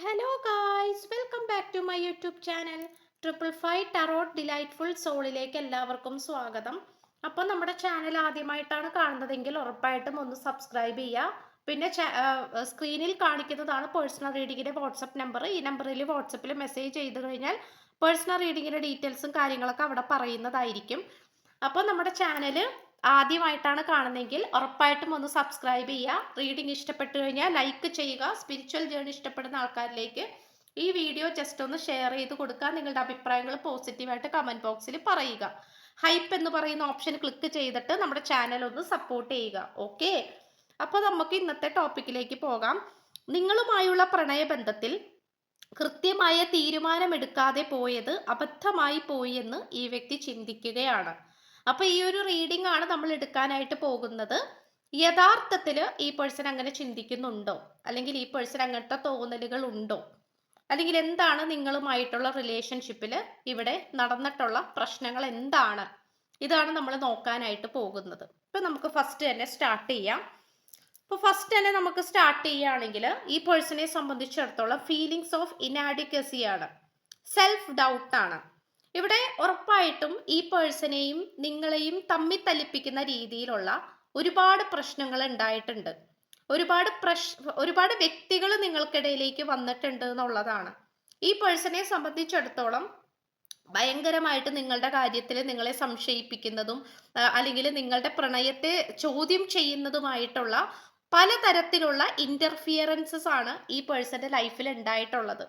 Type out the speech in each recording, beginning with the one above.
Hello guys welcome back to my YouTube channel triple five tarot delightful സോളിലേക്ക് എല്ലാവർക്കും സ്വാഗതം. അപ്പോൾ നമ്മുടെ ചാനൽ ആദ്യമായിട്ടാണ് കാണുന്നതെങ്കിൽ ഉറപ്പായിട്ടും ഒന്ന് സബ്സ്ക്രൈബ് ചെയ്യുക. പിന്നെ സ്ക്രീനിൽ കാണിക്കുന്നതാണ് പേഴ്സണൽ റീഡിങ്ങിന്റെ വാട്സപ്പ് നമ്പർ ഈ നമ്പറിൽ വാട്സപ്പിൽ മെസ്സേജ് ചെയ്ത് കഴിഞ്ഞാൽ പേഴ്സണൽ റീഡിങ്ങിന്റെ ഡീറ്റെയിൽസും കാര്യങ്ങളൊക്കെ അവിടെ പറയുന്നതായിരിക്കും. അപ്പോൾ നമ്മുടെ ചാനൽ ആദ്യമായിട്ടാണ് കാണുന്നതെങ്കിൽ ഉറപ്പായിട്ടും ഒന്ന് സബ്സ്ക്രൈബ് ചെയ്യുക. റീഡിംഗ് ഇഷ്ടപ്പെട്ടു കഴിഞ്ഞാൽ ലൈക്ക് ചെയ്യുക. സ്പിരിച്വൽ ജേണി ഇഷ്ടപ്പെടുന്ന ആൾക്കാരിലേക്ക് ഈ വീഡിയോ ജസ്റ്റ് ഒന്ന് ഷെയർ ചെയ്ത് കൊടുക്കുക. നിങ്ങളുടെ അഭിപ്രായങ്ങൾ പോസിറ്റീവായിട്ട് കമന്റ് ബോക്സിൽ പറയുക. ഹൈപ്പ് എന്ന് പറയുന്ന ഓപ്ഷൻ ക്ലിക്ക് ചെയ്തിട്ട് നമ്മുടെ ചാനൽ ഒന്ന് സപ്പോർട്ട് ചെയ്യുക. ഓക്കെ അപ്പോൾ നമുക്ക് ഇന്നത്തെ ടോപ്പിക്കിലേക്ക് പോകാം. നിങ്ങളുമായുള്ള പ്രണയബന്ധത്തിൽ കൃത്യമായ തീരുമാനമെടുക്കാതെ പോയത് അബദ്ധമായി പോയി എന്ന് ഈ വ്യക്തി ചിന്തിക്കുകയാണ്. അപ്പൊ ഈ ഒരു റീഡിംഗ് ആണ് നമ്മൾ എടുക്കാനായിട്ട് പോകുന്നത്. യഥാർത്ഥത്തിൽ ഈ പേഴ്സൺ അങ്ങനെ ചിന്തിക്കുന്നുണ്ടോ? അല്ലെങ്കിൽ ഈ പേഴ്സൺ അങ്ങനത്തെ തോന്നലുകൾ ഉണ്ടോ? അല്ലെങ്കിൽ എന്താണ് നിങ്ങളുമായിട്ടുള്ള റിലേഷൻഷിപ്പിൽ ഇവിടെ നടന്നിട്ടുള്ള പ്രശ്നങ്ങൾ എന്താണ്? ഇതാണ് നമ്മൾ നോക്കാനായിട്ട് പോകുന്നത്. ഇപ്പൊ നമുക്ക് ഫസ്റ്റ് തന്നെ സ്റ്റാർട്ട് ചെയ്യാം. ഇപ്പോൾ ഫസ്റ്റ് തന്നെ നമുക്ക് സ്റ്റാർട്ട് ചെയ്യുകയാണെങ്കിൽ ഈ പേഴ്സണെ സംബന്ധിച്ചിടത്തോളം ഫീലിങ്സ് ഓഫ് ഇനാഡിക്കസി ആണ്. സെൽഫ് ഡൗട്ടാണ് ഇവിടെ ഉറപ്പായിട്ടും ഈ പേഴ്സണെയും നിങ്ങളെയും തമ്മി തല്ലിപ്പിക്കുന്ന രീതിയിലുള്ള ഒരുപാട് പ്രശ്നങ്ങൾ ഉണ്ടായിട്ടുണ്ട്. ഒരുപാട് പ്രശ് ഒരുപാട് വ്യക്തികൾ നിങ്ങൾക്കിടയിലേക്ക് വന്നിട്ടുണ്ട് എന്നുള്ളതാണ്. ഈ പേഴ്സണെ സംബന്ധിച്ചിടത്തോളം ഭയങ്കരമായിട്ട് നിങ്ങളുടെ കാര്യത്തിൽ നിങ്ങളെ സംശയിപ്പിക്കുന്നതും അല്ലെങ്കിൽ നിങ്ങളുടെ പ്രണയത്തെ ചോദ്യം ചെയ്യുന്നതുമായിട്ടുള്ള പലതരത്തിലുള്ള ഇന്റർഫിയറൻസസ് ആണ് ഈ പേഴ്സന്റെ ലൈഫിൽ ഉണ്ടായിട്ടുള്ളത്.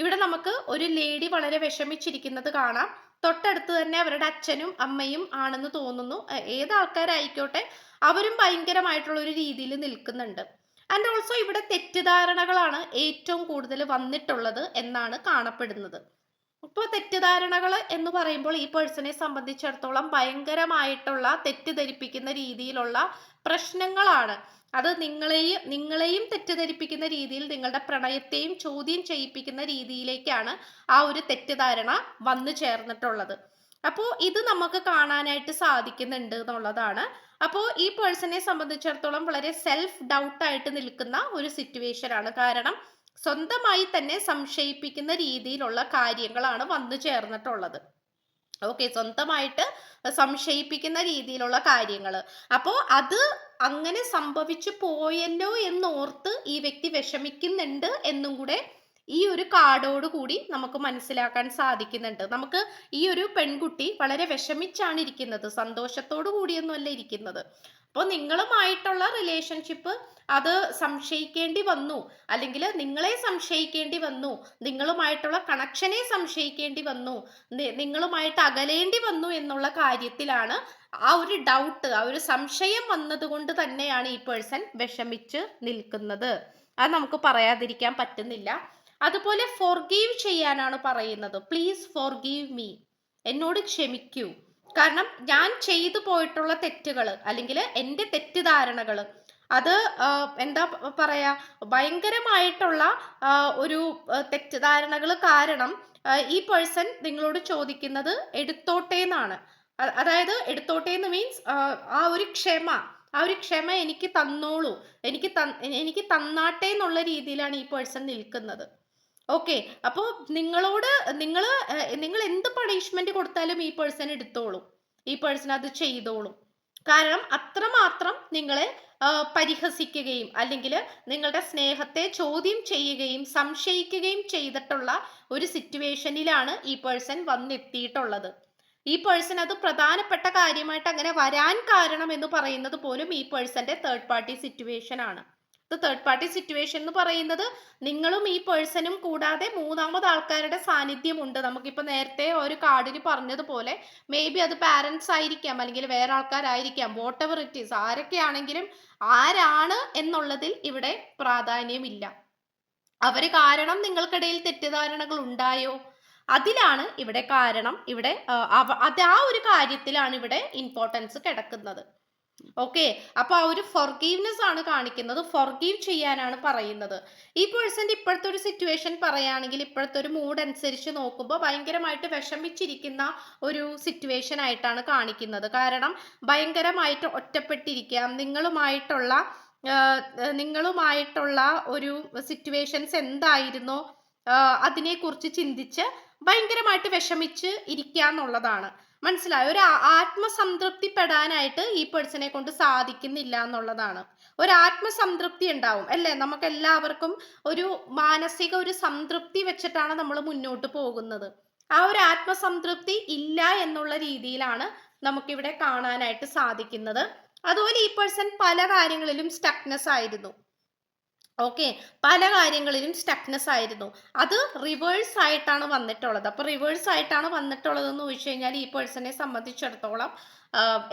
ഇവിടെ നമുക്ക് ഒരു ലേഡി വളരെ വിഷമിച്ചിരിക്കുന്നത് കാണാം. തൊട്ടടുത്ത് തന്നെ അവരുടെ അച്ഛനും അമ്മയും ആണെന്ന് തോന്നുന്നു. ഏത് ആൾക്കാരായിക്കോട്ടെ അവരും ഭയങ്കരമായിട്ടുള്ള ഒരു രീതിയിൽ നിൽക്കുന്നുണ്ട്. ആൻഡ് ഓൾസോ ഇവിടെ തെറ്റിദ്ധാരണകളാണ് ഏറ്റവും കൂടുതൽ വന്നിട്ടുള്ളത് എന്നാണ് കാണപ്പെടുന്നത്. ഇപ്പോൾ തെറ്റിദ്ധാരണകൾ എന്ന് പറയുമ്പോൾ ഈ പേഴ്സണെ സംബന്ധിച്ചിടത്തോളം ഭയങ്കരമായിട്ടുള്ള തെറ്റിദ്ധരിപ്പിക്കുന്ന രീതിയിലുള്ള പ്രശ്നങ്ങളാണ്. അത് നിങ്ങളെയും നിങ്ങളെയും തെറ്റിദ്ധരിപ്പിക്കുന്ന രീതിയിൽ നിങ്ങളുടെ പ്രണയത്തെയും ചോദ്യം ചെയ്യിപ്പിക്കുന്ന രീതിയിലേക്കാണ് ആ ഒരു തെറ്റിദ്ധാരണ വന്നു ചേർന്നിട്ടുള്ളത്. അപ്പോൾ ഇത് നമുക്ക് കാണാനായിട്ട് സാധിക്കുന്നുണ്ട് എന്നുള്ളതാണ്. അപ്പോൾ ഈ പേഴ്സണെ സംബന്ധിച്ചിടത്തോളം വളരെ സെൽഫ് ഡൗട്ടായിട്ട് നിൽക്കുന്ന ഒരു സിറ്റുവേഷൻ ആണ്. കാരണം സ്വന്തമായി തന്നെ സംശയിപ്പിക്കുന്ന രീതിയിലുള്ള കാര്യങ്ങളാണ് വന്നു ചേർന്നിട്ടുള്ളത്. ഓക്കെ സ്വന്തമായിട്ട് സംശയിപ്പിക്കുന്ന രീതിയിലുള്ള കാര്യങ്ങൾ അപ്പോൾ അത് അങ്ങനെ സംഭവിച്ചു പോയല്ലോ എന്നോർത്ത് ഈ വ്യക്തി വിഷമിക്കുന്നുണ്ട് എന്നും കൂടെ ഈ ഒരു കാർഡോട് കൂടി നമുക്ക് മനസ്സിലാക്കാൻ സാധിക്കുന്നുണ്ട്. നമുക്ക് ഈ ഒരു പെൺകുട്ടി വളരെ വിഷമിച്ചാണ് ഇരിക്കുന്നത്. സന്തോഷത്തോടു കൂടിയൊന്നുമല്ല ഇരിക്കുന്നത്. അപ്പോൾ നിങ്ങളുമായിട്ടുള്ള റിലേഷൻഷിപ്പ് അത് സംശയിക്കേണ്ടി വന്നു. അല്ലെങ്കിൽ നിങ്ങളെ സംശയിക്കേണ്ടി വന്നു. നിങ്ങളുമായിട്ടുള്ള കണക്ഷനെ സംശയിക്കേണ്ടി വന്നു. നിങ്ങളുമായിട്ട് അകലേണ്ടി വന്നു എന്നുള്ള കാര്യത്തിലാണ് ആ ഒരു ഡൗട്ട് ആ ഒരു സംശയം വന്നതുകൊണ്ട് തന്നെയാണ് ഈ പേഴ്സൺ വിഷമിച്ച് നിൽക്കുന്നത്. അത് നമുക്ക് പറയാതിരിക്കാൻ പറ്റുന്നില്ല. അതുപോലെ ഫോർഗീവ് ചെയ്യാനാണ് പറയുന്നത്. പ്ലീസ് ഫോർഗീവ് മീ എന്നോട് ക്ഷമിക്കൂ. കാരണം ഞാൻ ചെയ്തു പോയിട്ടുള്ള തെറ്റുകൾ അല്ലെങ്കിൽ എന്റെ തെറ്റിദ്ധാരണകൾ അത് എന്താ പറയാ ഭയങ്കരമായിട്ടുള്ള ഒരു തെറ്റിദ്ധാരണകൾ കാരണം ഈ പേഴ്സൺ നിങ്ങളോട് ചോദിക്കുന്നത് എടുത്തോട്ടെ എന്നാണ്. അതായത് എടുത്തോട്ടെ എന്ന് മീൻസ് ആ ഒരു ക്ഷമ ആ ഒരു ക്ഷമ എനിക്ക് തന്നോളൂ എനിക്ക് എനിക്ക് തന്നാട്ടെ എന്നുള്ള രീതിയിലാണ് ഈ പേഴ്സൺ നിൽക്കുന്നത്. ഓക്കെ അപ്പോൾ നിങ്ങളോട് നിങ്ങൾ നിങ്ങൾ എന്ത് പണിഷ്മെന്റ് കൊടുത്താലും ഈ പേഴ്സൺ എടുത്തോളും. ഈ പേഴ്സൺ അത് ചെയ്തോളും. കാരണം അത്രമാത്രം നിങ്ങളെ പരിഹസിക്കുകയും അല്ലെങ്കിൽ നിങ്ങളുടെ സ്നേഹത്തെ ചോദ്യം ചെയ്യുകയും സംശയിക്കുകയും ചെയ്തിട്ടുള്ള ഒരു സിറ്റുവേഷനിലാണ് ഈ പേഴ്സൺ വന്നെത്തിയിട്ടുള്ളത്. ഈ പേഴ്സൺ അത് പ്രധാനപ്പെട്ട കാര്യമായിട്ട് അങ്ങനെ വരാൻ കാരണം എന്ന് പറയുന്നത് പോലും ഈ പേഴ്സന്റെ തേർഡ് പാർട്ടി സിറ്റുവേഷൻ ആണ്. തേർഡ് പാർട്ടി സിറ്റുവേഷൻ എന്ന് പറയുന്നത് നിങ്ങളും ഈ പേഴ്സണും കൂടാതെ മൂന്നാമത് ആൾക്കാരുടെ സാന്നിധ്യം ഉണ്ട്. നമുക്കിപ്പോൾ നേരത്തെ ഒരു കാർഡിൽ പറഞ്ഞതുപോലെ മേ ബി അത് പാരൻസ് ആയിരിക്കാം അല്ലെങ്കിൽ വേറെ ആൾക്കാരായിരിക്കാം. വോട്ട് എവർ ഇറ്റ് ഈസ് ആരൊക്കെയാണെങ്കിലും ആരാണ് എന്നുള്ളതിൽ ഇവിടെ പ്രാധാന്യമില്ല. അവർ കാരണം നിങ്ങൾക്കിടയിൽ തെറ്റിദ്ധാരണകൾ ഉണ്ടായോ? അതിലാണ് ഇവിടെ കാരണം. ഇവിടെ അത് ആ ഒരു കാര്യത്തിലാണ് ഇവിടെ ഇമ്പോർട്ടൻസ് കിടക്കുന്നത്. ഓക്കെ അപ്പൊ ആ ഒരു ഫൊർഗീവ്നെസ് ആണ് കാണിക്കുന്നത്. ഫൊർഗീവ് ചെയ്യാനാണ് പറയുന്നത്. ഈ പേഴ്സന്റെ ഇപ്പോഴത്തെ ഒരു സിറ്റുവേഷൻ പറയുകയാണെങ്കിൽ ഇപ്പോഴത്തെ ഒരു മൂഡ് അനുസരിച്ച് നോക്കുമ്പോൾ ഭയങ്കരമായിട്ട് വിഷമിച്ചിരിക്കുന്ന ഒരു സിറ്റുവേഷൻ ആയിട്ടാണ് കാണിക്കുന്നത്. കാരണം ഭയങ്കരമായിട്ട് ഒറ്റപ്പെട്ടിരിക്കാം. നിങ്ങളുമായിട്ടുള്ള നിങ്ങളുമായിട്ടുള്ള ഒരു സിറ്റുവേഷൻസ് എന്തായിരുന്നോ അതിനെക്കുറിച്ച് ചിന്തിച്ച് ഭയങ്കരമായിട്ട് വിഷമിച്ച് ഇരിക്കുക എന്നുള്ളതാണ് മനസ്സിലായോ? ഒരു ആത്മസംതൃപ്തിപ്പെടാനായിട്ട് ഈ പേഴ്സണെ കൊണ്ട് സാധിക്കുന്നില്ല എന്നുള്ളതാണ്. ഒരു ആത്മസംതൃപ്തി ഉണ്ടാവും അല്ലേ? നമുക്ക് എല്ലാവർക്കും ഒരു മാനസിക ഒരു സംതൃപ്തി വെച്ചിട്ടാണ് നമ്മൾ മുന്നോട്ട് പോകുന്നത്. ആ ഒരു ആത്മസംതൃപ്തി ഇല്ല എന്നുള്ള രീതിയിലാണ് നമുക്കിവിടെ കാണാനായിട്ട് സാധിക്കുന്നത്. അതുപോലെ ഈ പേഴ്സൺ പല കാര്യങ്ങളിലും സ്റ്റക്നെസ് ആയിരുന്നു. ഓക്കെ പല കാര്യങ്ങളിലും സ്റ്റക്നെസ് ആയിരുന്നു. അത് റിവേഴ്സ് ആയിട്ടാണ് വന്നിട്ടുള്ളത്. അപ്പോൾ റിവേഴ്സ് ആയിട്ടാണ് വന്നിട്ടുള്ളത് എന്ന് ചോദിച്ചു കഴിഞ്ഞാൽ ഈ പേഴ്സണെ സംബന്ധിച്ചിടത്തോളം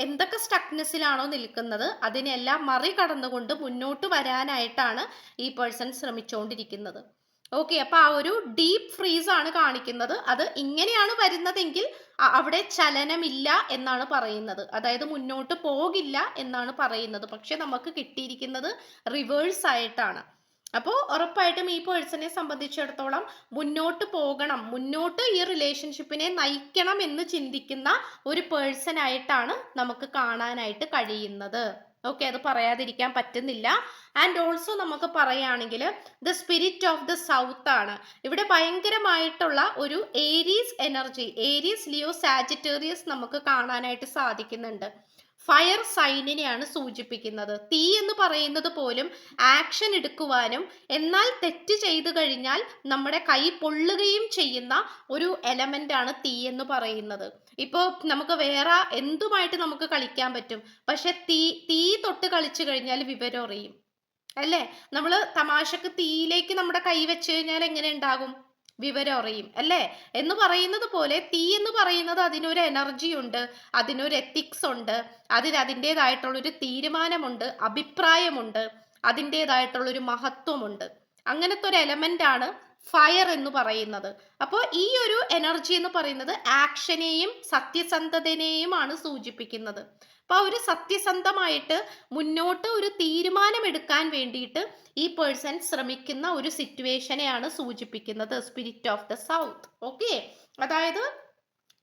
എന്തൊക്കെ സ്റ്റക്നെസ്സിലാണോ നിൽക്കുന്നത് അതിനെല്ലാം മറികടന്നുകൊണ്ട് മുന്നോട്ട് വരാനായിട്ടാണ് ഈ പേഴ്സൺ ശ്രമിച്ചുകൊണ്ടിരിക്കുന്നത് ഓക്കെ അപ്പൊ ആ ഒരു ഡീപ് ഫ്രീസ് ആണ് കാണിക്കുന്നത്. അത് ഇങ്ങനെയാണ് വരുന്നതെങ്കിൽ അവിടെ ചലനമില്ല എന്നാണ് പറയുന്നത്. അതായത് മുന്നോട്ട് പോകില്ല എന്നാണ് പറയുന്നത്. പക്ഷെ നമുക്ക് കിട്ടിയിരിക്കുന്നത് റിവേഴ്സ് ആയിട്ടാണ്. അപ്പോൾ ഉറപ്പായിട്ടും ഈ പേഴ്സണെ സംബന്ധിച്ചിടത്തോളം മുന്നോട്ട് പോകണം. മുന്നോട്ട് ഈ റിലേഷൻഷിപ്പിനെ നയിക്കണം എന്ന് ചിന്തിക്കുന്ന ഒരു പേഴ്സൺ ആയിട്ടാണ് നമുക്ക് കാണാനായിട്ട് കഴിയുന്നത്. ഓക്കെ അത് പറയാതിരിക്കാൻ പറ്റുന്നില്ല. ആൻഡ് ഓൾസോ നമുക്ക് പറയുകയാണെങ്കിൽ the spirit of the south ആണ്. ഇവിടെ ഭയങ്കരമായിട്ടുള്ള ഒരു Aries energy Aries Leo Sagittarius നമുക്ക് കാണാനായിട്ട് സാധിക്കുന്നുണ്ട്. ഫയർ സൈനിനെയാണ് സൂചിപ്പിക്കുന്നത്. തീ എന്ന് പറയുന്നത് പോലും ആക്ഷൻ എടുക്കുവാനും എന്നാൽ തെറ്റ് ചെയ്തു കഴിഞ്ഞാൽ നമ്മുടെ കൈ പൊള്ളുകയും ചെയ്യുന്ന ഒരു എലമെന്റ് ആണ് തീ എന്ന് പറയുന്നത്. ഇപ്പോൾ നമുക്ക് വേറെ എന്തുമായിട്ട് നമുക്ക് കളിക്കാൻ പറ്റും? പക്ഷെ തീ തീ തൊട്ട് കളിച്ചു കഴിഞ്ഞാൽ വിവരം അറിയും. അല്ലേ? നമ്മൾ തമാശക്ക് തീയിലേക്ക് നമ്മുടെ കൈ വെച്ച് കഴിഞ്ഞാൽ എങ്ങനെ ഉണ്ടാകും? വിവരം അറിയും. അല്ലേ? എന്ന് പറയുന്നത് പോലെ തീ എന്ന് പറയുന്നത് അതിനൊരു എനർജി ഉണ്ട് അതിനൊരു എത്തിക്സ് ഉണ്ട് അതിന് അതിന്റെതായിട്ടുള്ളൊരു തീരുമാനമുണ്ട് അഭിപ്രായമുണ്ട് അതിന്റെതായിട്ടുള്ളൊരു മഹത്വമുണ്ട്. അങ്ങനത്തെ ഒരു എലമെന്റ് ആണ് ഫയർ എന്ന് പറയുന്നത്. അപ്പോൾ ഈ ഒരു എനർജി എന്ന് പറയുന്നത് ആക്ഷനെയും സത്യസന്ധതനെയുമാണ് സൂചിപ്പിക്കുന്നത്. അപ്പോൾ ഒരു സത്യസന്ധമായിട്ട് മുന്നോട്ട് ഒരു തീരുമാനമെടുക്കാൻ വേണ്ടിയിട്ട് ഈ പേഴ്സൺ ശ്രമിക്കുന്ന ഒരു സിറ്റുവേഷനെയാണ് സൂചിപ്പിക്കുന്നത് spirit of the south okay അതായത്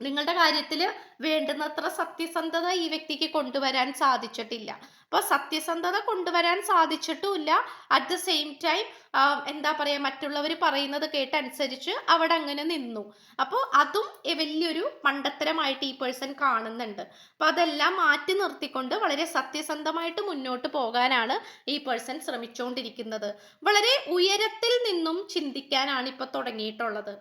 നിങ്ങളുടെ കാര്യത്തിൽ വേണ്ടുന്നത്ര സത്യസന്ധത ഈ വ്യക്തിക്ക് കൊണ്ടുവരാൻ സാധിച്ചിട്ടില്ല. അപ്പോൾ സത്യസന്ധത കൊണ്ടുവരാൻ സാധിച്ചിട്ടുമില്ല. അറ്റ് ദ സെയിം ടൈം എന്താ പറയുക മറ്റുള്ളവർ പറയുന്നത് കേട്ടനുസരിച്ച് അവിടെ അങ്ങനെ നിന്നു. അപ്പോൾ അതും വലിയൊരു മണ്ടത്തരമായിട്ട് ഈ പേഴ്സൺ കാണുന്നുണ്ട്. അപ്പോൾ അതെല്ലാം മാറ്റി നിർത്തിക്കൊണ്ട് വളരെ സത്യസന്ധമായിട്ട് മുന്നോട്ട് പോകാനാണ് ഈ പേഴ്സൺ ശ്രമിച്ചുകൊണ്ടിരിക്കുന്നത് വളരെ ഉയരത്തിൽ നിന്നും ചിന്തിക്കാനാണ് ഇപ്പോൾ തുടങ്ങിയിട്ടുള്ളത്.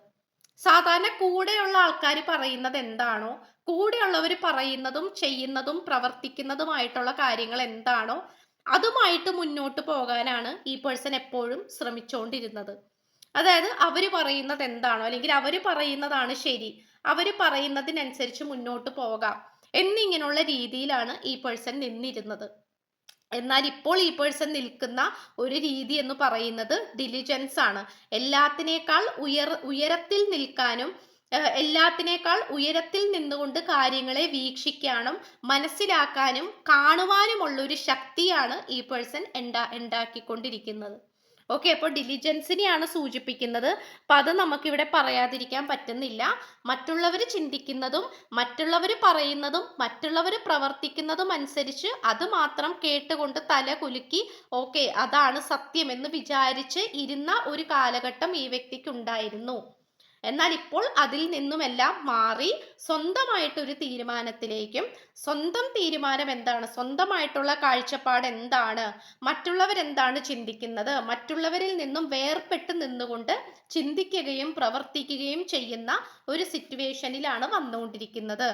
സാധാരണ കൂടെയുള്ള ആൾക്കാർ പറയുന്നത് എന്താണോ കൂടെയുള്ളവർ പറയുന്നതും ചെയ്യുന്നതും പ്രവർത്തിക്കുന്നതുമായിട്ടുള്ള കാര്യങ്ങൾ എന്താണോ അതുമായിട്ട് മുന്നോട്ട് പോകാനാണ് ഈ പേഴ്സൺ എപ്പോഴും ശ്രമിച്ചുകൊണ്ടിരുന്നത് അതായത് അവർ പറയുന്നത് എന്താണോ അല്ലെങ്കിൽ അവർ പറയുന്നതാണ് ശരി അവർ പറയുന്നതിനനുസരിച്ച് മുന്നോട്ട് പോകാം എന്നിങ്ങനെയുള്ള രീതിയിലാണ് ഈ പേഴ്സൺ നിന്നിരുന്നത്. എന്നാൽ ഇപ്പോൾ ഈ പേഴ്സൺ നിൽക്കുന്ന ഒരു രീതി എന്ന് പറയുന്നത് ഡിലിജൻസ് ആണ്. എല്ലാത്തിനേക്കാൾ ഉയർ ഉയരത്തിൽ നിൽക്കാനും എല്ലാത്തിനേക്കാൾ ഉയരത്തിൽ നിന്നുകൊണ്ട് കാര്യങ്ങളെ വീക്ഷിക്കാനും മനസ്സിലാക്കാനും കാണുവാനുമുള്ള ഒരു ശക്തിയാണ് ഈ പേഴ്സൺ ഉണ്ടാ ഉണ്ടാക്കിക്കൊണ്ടിരിക്കുന്നത്. ഓക്കെ അപ്പോൾ ഡിലിജൻസിനെയാണ് സൂചിപ്പിക്കുന്നത്. അപ്പം അത് നമുക്കിവിടെ പറയാതിരിക്കാൻ പറ്റുന്നില്ല. മറ്റുള്ളവർ ചിന്തിക്കുന്നതും മറ്റുള്ളവർ പറയുന്നതും മറ്റുള്ളവർ പ്രവർത്തിക്കുന്നതും അനുസരിച്ച് അത് മാത്രം കേട്ടുകൊണ്ട് തല കുലുക്കി ഓക്കെ അതാണ് സത്യമെന്ന് വിചാരിച്ച് ഇരുന്ന ഒരു കാലഘട്ടം ഈ വ്യക്തിക്ക് ഉണ്ടായിരുന്നു. എന്നാൽ ഇപ്പോൾ അതിൽ നിന്നുമെല്ലാം മാറി സ്വന്തമായിട്ടൊരു തീരുമാനത്തിലേക്കും സ്വന്തം തീരുമാനം എന്താണ് സ്വന്തമായിട്ടുള്ള കാഴ്ചപ്പാട് എന്താണ് മറ്റുള്ളവർ എന്താണ് ചിന്തിക്കുന്നത് മറ്റുള്ളവരിൽ നിന്നും വേർപെട്ട് നിന്നുകൊണ്ട് ചിന്തിക്കുകയും പ്രവർത്തിക്കുകയും ചെയ്യുന്ന ഒരു സിറ്റുവേഷനിലാണ് വന്നുകൊണ്ടിരിക്കുന്നത്.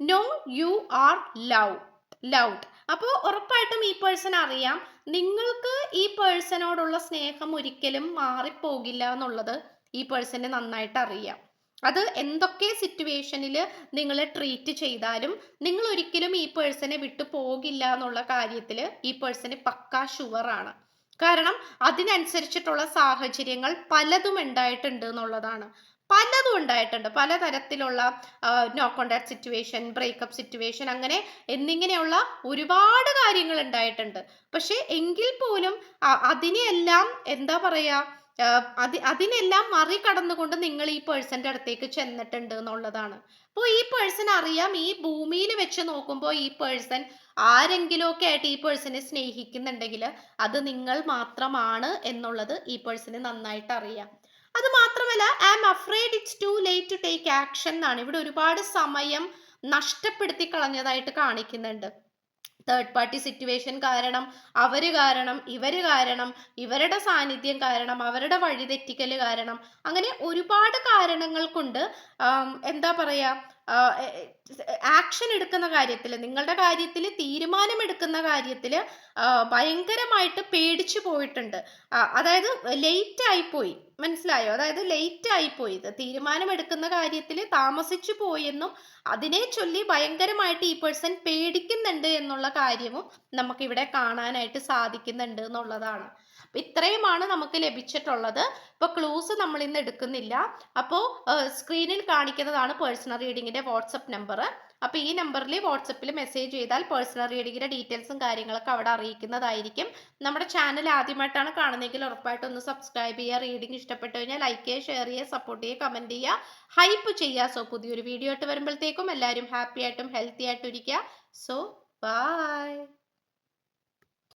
Know you are love loud. അപ്പോൾ ഉറപ്പായിട്ടും ഈ പേഴ്സൺ അറിയാം നിങ്ങൾക്ക് ഈ പേഴ്സണോടുള്ള സ്നേഹം ഒരിക്കലും മാറിപ്പോകില്ല എന്നുള്ളത് ഈ പേഴ്സണെ നന്നായിട്ട് അറിയാം. അത് എന്തൊക്കെ സിറ്റുവേഷനിൽ നിങ്ങൾ ട്രീറ്റ് ചെയ്താലും നിങ്ങൾ ഒരിക്കലും ഈ പേഴ്സണെ വിട്ടു പോകില്ല എന്നുള്ള കാര്യത്തിൽ ഈ പേഴ്സണ് പക്കാ ഷുവറാണ് കാരണം അതിനനുസരിച്ചിട്ടുള്ള സാഹചര്യങ്ങൾ പലതും ഉണ്ടായിട്ടുണ്ട് എന്നുള്ളതാണ്. പലതും ഉണ്ടായിട്ടുണ്ട്. പലതരത്തിലുള്ള no contact situation breakup situation അങ്ങനെ എന്നിങ്ങനെയുള്ള ഒരുപാട് കാര്യങ്ങൾ ഉണ്ടായിട്ടുണ്ട്. പക്ഷെ എങ്കിൽ പോലും അതിനെയെല്ലാം എന്താ പറയുക അതി അതിനെല്ലാം മറികടന്നുകൊണ്ട് നിങ്ങൾ ഈ പേഴ്സന്റെ അടുത്തേക്ക് ചെന്നിട്ടുണ്ട് എന്നുള്ളതാണ്. അപ്പോൾ ഈ പേഴ്സൺ അറിയാം ഈ ഭൂമിയിൽ വെച്ച് നോക്കുമ്പോൾ ഈ പേഴ്സൺ ആരെങ്കിലുമൊക്കെ ആയിട്ട് ഈ പേഴ്സണെ സ്നേഹിക്കുന്നുണ്ടെങ്കിൽ അത് നിങ്ങൾ മാത്രമാണ് എന്നുള്ളത് ഈ പേഴ്സന് നന്നായിട്ട് അറിയാം. അത് മാത്രമല്ല I am afraid it's too late to take action എന്നാണ്. ഇവിടെ ഒരുപാട് സമയം നഷ്ടപ്പെടുത്തി കളഞ്ഞതായിട്ട് കാണിക്കുന്നുണ്ട്. തേർഡ് പാർട്ടി സിറ്റുവേഷൻ കാരണം അവർ കാരണം ഇവർ കാരണം ഇവരുടെ സാന്നിധ്യം കാരണം അവരുടെ വഴിതെറ്റിക്കൽ കാരണം അങ്ങനെ ഒരുപാട് കാരണങ്ങൾ കൊണ്ട് എന്താ പറയാ ആക്ഷൻ എടുക്കുന്ന കാര്യത്തിൽ നിങ്ങളുടെ കാര്യത്തിൽ തീരുമാനമെടുക്കുന്ന കാര്യത്തിൽ ഭയങ്കരമായിട്ട് പേടിച്ചു പോയിട്ടുണ്ട്. അതായത് ലേറ്റ് ആയിപ്പോയി. മനസ്സിലായോ? അതായത് ലേറ്റ് ആയിപ്പോയി. ഇത് തീരുമാനമെടുക്കുന്ന കാര്യത്തിൽ താമസിച്ചു പോയെന്നും അതിനെ ചൊല്ലി ഭയങ്കരമായിട്ട് ഈ പേഴ്സൺ പേടിക്കുന്നുണ്ട് എന്നുള്ള കാര്യവും നമുക്കിവിടെ കാണാനായിട്ട് സാധിക്കുന്നുണ്ട് എന്നുള്ളതാണ്. അപ്പൊ ഇത്രയുമാണ് നമുക്ക് ലഭിച്ചിട്ടുള്ളത്. ഇപ്പൊ ക്ലൂസ് നമ്മൾ ഇന്ന് എടുക്കുന്നില്ല. അപ്പോൾ സ്ക്രീനിൽ കാണിക്കുന്നതാണ് പേഴ്സണൽ റീഡിങ്ങിന്റെ വാട്സപ്പ് നമ്പർ അപ്പോൾ ഈ നമ്പറിൽ വാട്സപ്പിൽ മെസ്സേജ് ചെയ്താൽ പേഴ്സണൽ റീഡിങ്ങിന്റെ ഡീറ്റെയിൽസും കാര്യങ്ങളൊക്കെ അവിടെ അറിയിക്കുന്നതായിരിക്കും. നമ്മുടെ ചാനൽ ആദ്യമായിട്ടാണ് കാണുന്നതെങ്കിൽ ഉറപ്പായിട്ടും ഒന്ന് സബ്സ്ക്രൈബ് ചെയ്യുക റീഡിംഗ് ഇഷ്ടപ്പെട്ടു കഴിഞ്ഞാൽ ലൈക്ക് ചെയ്യുക ഷെയർ ചെയ്യുക സപ്പോർട്ട് ചെയ്യുക കമന്റ് ചെയ്യുക. ഹൈപ്പ് ചെയ്യുക. സോ പുതിയൊരു വീഡിയോ ആയിട്ട് വരുമ്പോഴത്തേക്കും എല്ലാവരും ഹാപ്പി ആയിട്ടും ഹെൽത്തി ആയിട്ടും ഇരിക്കുക. So by